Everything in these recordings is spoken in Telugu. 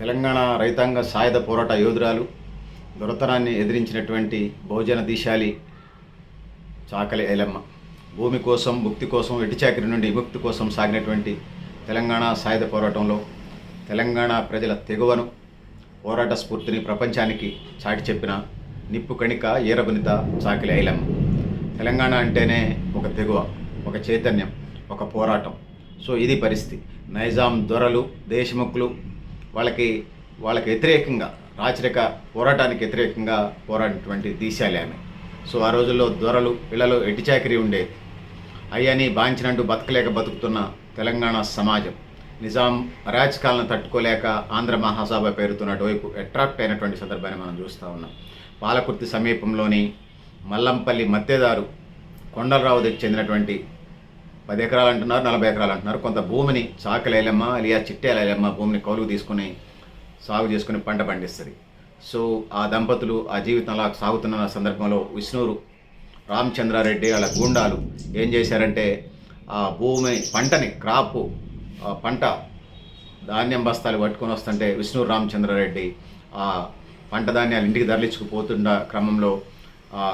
తెలంగాణ రైతాంగ సాయుధ పోరాట యోధురాలు దొరతనాన్ని ఎదిరించినటువంటి బహుజన దీశాలి చాకలి ఐలమ్మ. భూమి కోసం ముక్తి కోసం ఎటిచాకిరి నుండి విముక్తి కోసం సాగినటువంటి తెలంగాణ సాయుధ పోరాటంలో తెలంగాణ ప్రజల తెగువను పోరాట స్ఫూర్తిని ప్రపంచానికి చాటి చెప్పిన నిప్పు కణిక ఈరబునిత చాకిలి ఐలమ్మ. తెలంగాణ అంటేనే ఒక తెగువ ఒక చైతన్యం ఒక పోరాటం. సో ఇది పరిస్థితి. నైజాం దొరలు దేశముఖులు వాళ్ళకి వాళ్ళకి వ్యతిరేకంగా రాచరిక పోరాటానికి వ్యతిరేకంగా పోరాడినటువంటి దీశాలే ఆమె. సో ఆ రోజుల్లో దొరలు ఇళ్ళలో ఎటిచాకిరి ఉండేది అయ్యని బాంచినట్టు బతకలేక బతుకుతున్న తెలంగాణ సమాజం నిజాం అరాచకాలను తట్టుకోలేక ఆంధ్ర మహాసభ పేరుతో అటువైపు అట్రాక్ట్ అయినటువంటి సందర్భాన్ని మనం చూస్తూ ఉన్నాం. పాలకుర్తి సమీపంలోని మల్లంపల్లి మత్తేదారు కొండలరావు దగ్గర చెందినటువంటి పది ఎకరాలు అంటున్నారు నలభై ఎకరాలు అంటున్నారు. కొంత భూమిని చాకలేలమ్మ అలియా చిట్టేలమ్మ భూమిని కౌలుకు తీసుకుని సాగు చేసుకుని పంట పండిస్తుంది. సో ఆ దంపతులు ఆ జీవితం అలా సాగుతున్న సందర్భంలో విష్ణూరు రామచంద్రారెడ్డి వాళ్ళ గూండాలు ఏం చేశారంటే ఆ భూమి పంటని క్రాప్ ఆ పంట ధాన్యం బస్తాలు పట్టుకొని వస్తుంటే విష్ణు రామచంద్రారెడ్డి ఆ పంట ధాన్యాలు ఇంటికి తరలించుకుపోతున్న క్రమంలో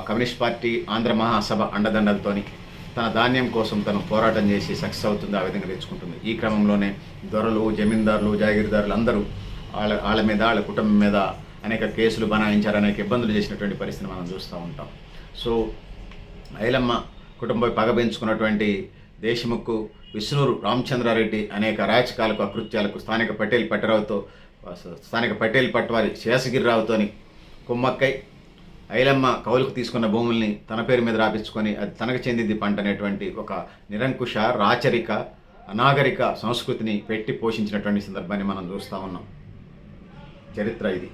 కమ్యూనిస్ట్ పార్టీ ఆంధ్ర మహాసభ అండదండలతోని తన ధాన్యం కోసం తను పోరాటం చేసి సక్సెస్ అవుతుంది ఆ విధంగా తెచ్చుకుంటుంది ఈ క్రమంలోనే దొరలు జమీందారులు జాగీర్దారులు అందరూ వాళ్ళ వాళ్ళ మీద వాళ్ళ కుటుంబం మీద అనేక కేసులు బనాయించారు అనేక ఇబ్బందులు చేసినటువంటి పరిస్థితిని మనం చూస్తూ ఉంటాం. సో ఐలమ్మ కుటుంబం పగ పెంచుకున్నటువంటి దేశముక్కు విష్ణూరు రామచంద్రారెడ్డి అనేక అరాచకాలకు అకృత్యాలకు స్థానిక పటేల్ పట్టరావుతో స్థానిక పటేల్ పట్వారి శేషగిరిరావుతోని కుమ్మక్కై ఐలమ్మ కౌలుకు తీసుకున్న భూముల్ని తన పేరు మీద రాపించుకొని అది తనకు చెందింది పంట అనేటువంటి ఒక నిరంకుశ రాచరిక అనాగరిక సంస్కృతిని పెట్టి పోషించినటువంటి సందర్భాన్ని మనం చూస్తూ ఉన్నాం. చరిత్ర ఇది.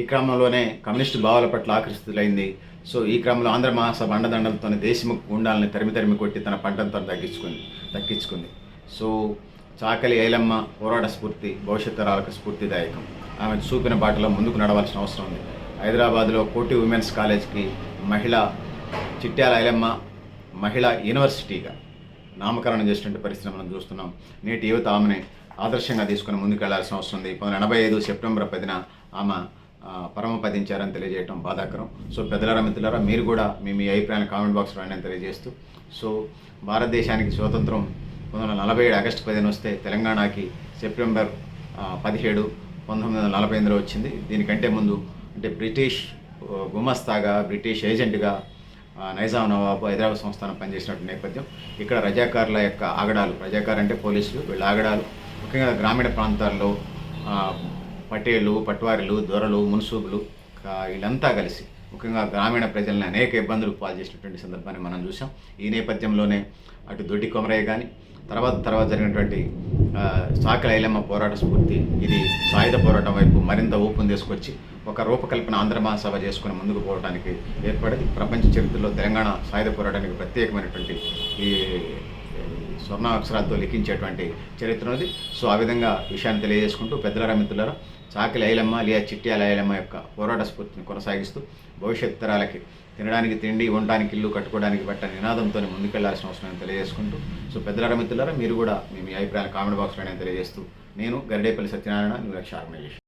ఈ క్రమంలోనే కమ్యూనిస్టు భావాల పట్ల ఆకర్షితులైంది. సో ఈ క్రమంలో ఆంధ్ర మహాసభ అండదండలతోనే దేశము గుండాలని తరిమి తరిమి కొట్టి తన పంటను తగ్గించుకుంది దక్కించుకుంది సో చాకలి ఐలమ్మ పోరాట స్ఫూర్తి భవిష్యత్ తరాలకు స్ఫూర్తిదాయకం. ఆమె చూపిన బాటలో ముందుకు నడవాల్సిన అవసరం ఉంది. హైదరాబాద్లో కోటి ఉమెన్స్ కాలేజ్కి మహిళ చిట్యాల ఐలమ్మ మహిళా యూనివర్సిటీగా నామకరణం చేసినటువంటి పరిస్థితి మనం చూస్తున్నాం. నేటి యువత ఆమెని ఆదర్శంగా తీసుకుని ముందుకెళ్ళాల్సిన అవసరం ఉంది. పంతొమ్మిది ఎనభై ఐదు సెప్టెంబర్ పదిన ఆమె పరమపదించారని తెలియజేయడం బాధాకరం. సో పెద్దలారా మిత్రులారా మీరు కూడా మీ మీ అభిప్రాయాన్ని కామెంట్ బాక్స్లో అని తెలియజేస్తూ సో భారతదేశానికి స్వాతంత్రం పంతొమ్మిది వందల నలభై ఏడు ఆగస్టు పదిహేను వస్తే తెలంగాణకి సెప్టెంబర్ పదిహేడు పంతొమ్మిది వందల నలభై ఎనిమిదిలో వచ్చింది. దీనికంటే ముందు అంటే బ్రిటిష్ గుమస్తాగా బ్రిటిష్ ఏజెంట్గా నైజాం నవాబు హైదరాబాద్ సంస్థానం పనిచేసినటువంటి నేపథ్యం. ఇక్కడ రజాకారుల యొక్క ఆగడాలు రజాకారు అంటే పోలీసులు వీళ్ళ ఆగడాలు. ముఖ్యంగా గ్రామీణ ప్రాంతాల్లో పటేలు పటేళ్ళు పట్వారీలు దొరలు మున్సూబులు వీళ్ళంతా కలిసి ముఖ్యంగా గ్రామీణ ప్రజల్ని అనేక ఇబ్బందులు పాలు చేసినటువంటి సందర్భాన్ని మనం చూసాం ఈ నేపథ్యంలోనే అటు దొడ్డి కొమరయ్య కానీ తర్వాత తర్వాత జరిగినటువంటి సాకల ఐలమ్మ పోరాట స్ఫూర్తి. ఇది సాయుధ పోరాటం వైపు మరింత ఊపును తీసుకొచ్చి ఒక రూపకల్పన ఆంధ్ర మహాసభ చేసుకుని ముందుకు పోవడానికి ఏర్పడింది. ప్రపంచ చరిత్రలో తెలంగాణ సాయుధ పోరాటానికి ప్రత్యేకమైనటువంటి ఈ స్వర్ణ అక్షరాలతో లిఖించేటువంటి చరిత్ర ఉంది సో ఆ విధంగా విషయాన్ని తెలియజేసుకుంటూ పెద్దలారా మిత్రులారా చాకలి ఐలమ్మ లేదా చిట్యాల ఐలమ్మ యొక్క పోరాట స్ఫూర్తిని కొనసాగిస్తూ భవిష్యత్ తరాలకి తినడానికి తిండి ఉండడానికి ఇల్లు కట్టుకోవడానికి బట్ట నినాదంతో ముందుకెళ్ళాల్సిన అవసరం తెలియజేసుకుంటూ సో పెద్దలారా మిత్రులారా మీరు కూడా మీ మీ అభిప్రాయాలు కామెంట్ బాక్స్లో తెలియజేస్తూ నేను గరిడేపల్లి సత్యనారాయణ న్యూ లక్ష ఆర్గనైజేషన్